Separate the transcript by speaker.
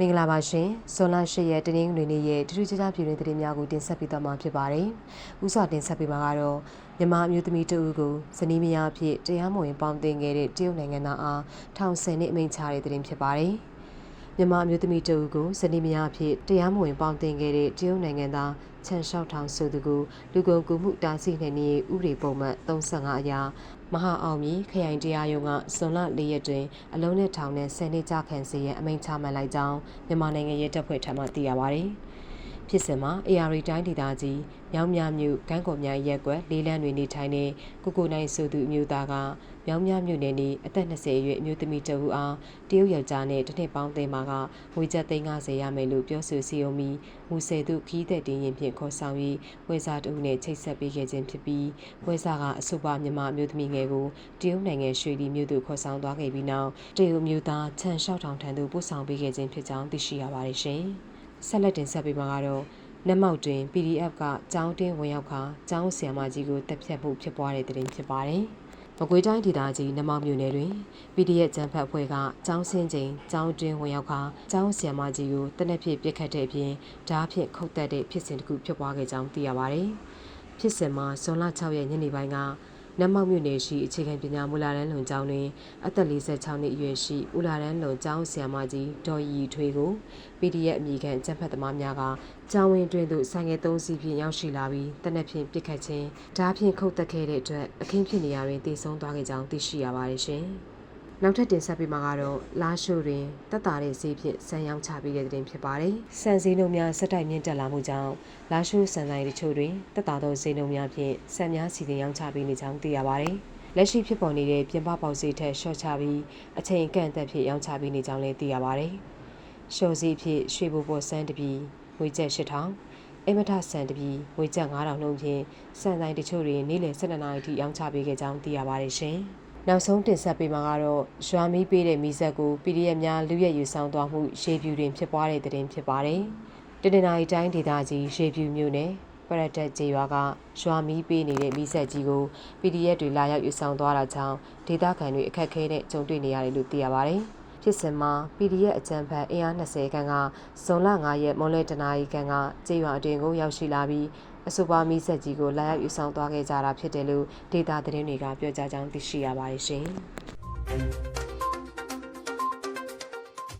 Speaker 1: မင်္ဂလာပါရှင်ဇွန်လ10ရက်တနင်္ဂနွေနေ့ရဲ့တထူးခြားခြားပြည်တွင်းသတင်းများကိုတင်ဆက်ပေးသွားမှာဖြစ်ပါတယ်။ဥစွာတင်ဆက်ပေးမှာကတော့မြန်မာအမျိုးသမီးတဦးကိုဇနီးမယားအဖြစ်တရားမဝင်ပေါင်းတင်ခဲ့တဲ့တရုတ်နိုင်ငံသားအားထောင်ဆယ်နှစ်အမိန့်ချတဲ့သတင်းဖြစ်ပါတယ်။ မြန်မာအမျိုးသမီးတဦးကိုဇနီးမယားအဖြစ်တရားမဝင်ပေါင်းတင်ခဲ့တဲ့တရုတ်နိုင်ငံသားချန်လျှောက်ထောင်ဆိုသူကိုလူကုန်ကူမှုတားဆီးနှင့်ဥပဒေပုံမှန်35အရာမဟာအောင်မြေခရိုင်တရားရုံးကဇွန်လ၄ရက်တွင်အလုံးနဲ့ထောင်နဲ့10နှစ်ကြာခံစေရန်အမိန့်ချမှတ်လိုက်ကြောင်းမြန်မာနိုင်ငံရဲတပ်ဖွဲ့ထံမှသိရပါသည်။ ဖြစ်စဉ်မှာ AR တိုင်းဒေသကြီးမြောင်းမြမြို့ကန်းကော်မြိုင်ရက်ကွက်လေးလန်းတွင်နေထိုင်တဲ့ကိုကိုနိုင်ဆိုသူအမျိုးသားကမြောင်းမြမြို့နယ်နေအသက်20အရွယ်အမျိုးသမီးတဦးအားတရုတ်ယောက်ျားနဲ့တစ်နှစ်ပေါင်းသိမ်းမှာကငွေကျပ်350ရမယ်လို့ပြောဆိုစီယုံပြီးမူဆယ်သူခီးသက်တင်ရင်ဖြင့်ခေါ်ဆောင်ပြီးဝယ်စားတဦးနဲ့ချိတ်ဆက်ပေးခဲ့ခြင်းဖြစ်ပြီးဝယ်စားကအဆိုပါမြန်မာအမျိုးသမီးငယ်ကိုတရုတ်နိုင်ငံရွှေလီမြို့သို့ခေါ်ဆောင်သွားခဲ့ပြီးနောက်တရုတ်မျိုးသားချန်လျှောက်ထောင်ထံသို့ပို့ဆောင်ပေးခဲ့ခြင်းဖြစ်ကြောင်းသိရှိရပါတယ်ရှင်။ ဆက်လက်တင်ဆက်ပေးမှာကတော့နက်မောက်တွင် PDF ကကျောင်းတင်းဝင်ရောက်ခါကျောင်းဆရာမကြီးကိုတပ်ဖြတ်မှုဖြစ်ပွားတဲ့တဲ့တင်ဖြစ်ပါတယ်။မကွေးတိုင်းဒေသကြီးနမောက်မြို့နယ်တွင် PDF ကျန်းဖတ်ဖွဲ့ကကျောင်းဆင်းချိန်ကျောင်းတွင်ဝင်ရောက်ခါကျောင်းဆရာမကြီးကိုတနက်ဖြစ်ပြစ်ခတ်တဲ့အပြင်ဓားဖြင့်ခုတ်တက်တဲ့ဖြစ်စဉ်တစ်ခုဖြစ်ပွားခဲ့ကြောင်းသိရပါတယ်။ဖြစ်စဉ်မှာဇွန်လ6ရက်ညနေပိုင်းက နတ်မောက်မြို့နယ်ရှိအခြေခံပညာမူလာတန်းလုံကျောင်းတွင်အသက်46နှစ်အရွယ်ရှိမူလာတန်းလုံကျောင်းဆရာမကြီးဒေါ်ရီထွေးကို PDF အမိခံကျန်းဖတ်သမားများကကျောင်းဝင်းတွင်သို့ဆိုင်ငယ်၃စီးဖြင့်ရောက်ရှိလာပြီးတနက်ဖြန်ပြစ်ခတ်ခြင်းဓားဖြင့်ခုတ်တက်ခဲ့တဲ့အတွက်အခင်းဖြစ်နေရာတွင်တည်ဆုံသွားခဲ့ကြောင်းသိရှိရပါတယ်ရှင်။ နောက်ထပ်တင်ဆက်ပေးမှာကတော့လာရှိုတွင်တက်တာတဲ့ဈေးဖြင့်ဆန်ရောင်းချပေးတဲ့တဲ့တင်ဖြစ်ပါတယ်။ဆန်ဈေးနှုန်းများစက်တိုက်မြင့်တက်လာမှုကြောင့်လာရှိုဆန်ဆိုင်တချို့တွင်တက်တာသောဈေးနှုန်းများဖြင့်ဆန်များစီစဉ်ရောင်းချပေးနေကြောင်းသိရပါတယ်။လက်ရှိဖြစ်ပေါ်နေတဲ့ပြင်ပပေါက်ဈေးထက်ရှော့ချပြီးအချိန်အကန့်အသတ်ဖြင့်ရောင်းချပေးနေကြောင်းလည်းသိရပါတယ်။ရှော့ဈေးဖြင့်ရွှေဘိုပေါ်စန်းတပီငွေကျပ်8000အမထဆန်တပီငွေကျပ်9000နှုန်းဖြင့်စံဆိုင်တချို့တွင်နေ့လယ်12နာရီထိရောင်းချပေးခဲ့ကြောင်းသိရပါတယ်ရှင်။ နောက်ဆုံးတင်ဆက်ပေးမှာကတော့ရွာမီးပေးတဲ့မိဆက်ကို PDF များလူရက်ယူဆောင်သွားမှုရေပြူတွင်ဖြစ်ပွားတဲ့တဲ့တင်ဖြစ်ပါတယ်။တနင်္လာရီတိုင်းဒေသကြီးရေပြူမြို့နယ်ပရတက်ကျေရွာကရွာမီးပေးနေတဲ့မိဆက်ကြီးကို PDF တွေလာရောက်ယူဆောင်သွားတာကြောင့်ဒေသခံတွေအခက်အခဲနဲ့ကြုံတွေ့နေရတယ်လို့သိရပါတယ်။ ဖြစ်စဉ်မှာ PDF အကြံဖတ်အင်အား20ခန်းကဇွန်လ9ရက်မွန်လွဲတနာရီခန်းကကျေးရွာအတွင်ကိုရောက်ရှိလာပြီးအဆိုပါမိဆက်ကြီးကိုလာရောက်ယူဆောင်သွားခဲ့ကြတာဖြစ်တယ်လို့ဒေတာသတင်းတွေကပြောကြားကြောင်းသိရှိရပါတယ်ရှင်။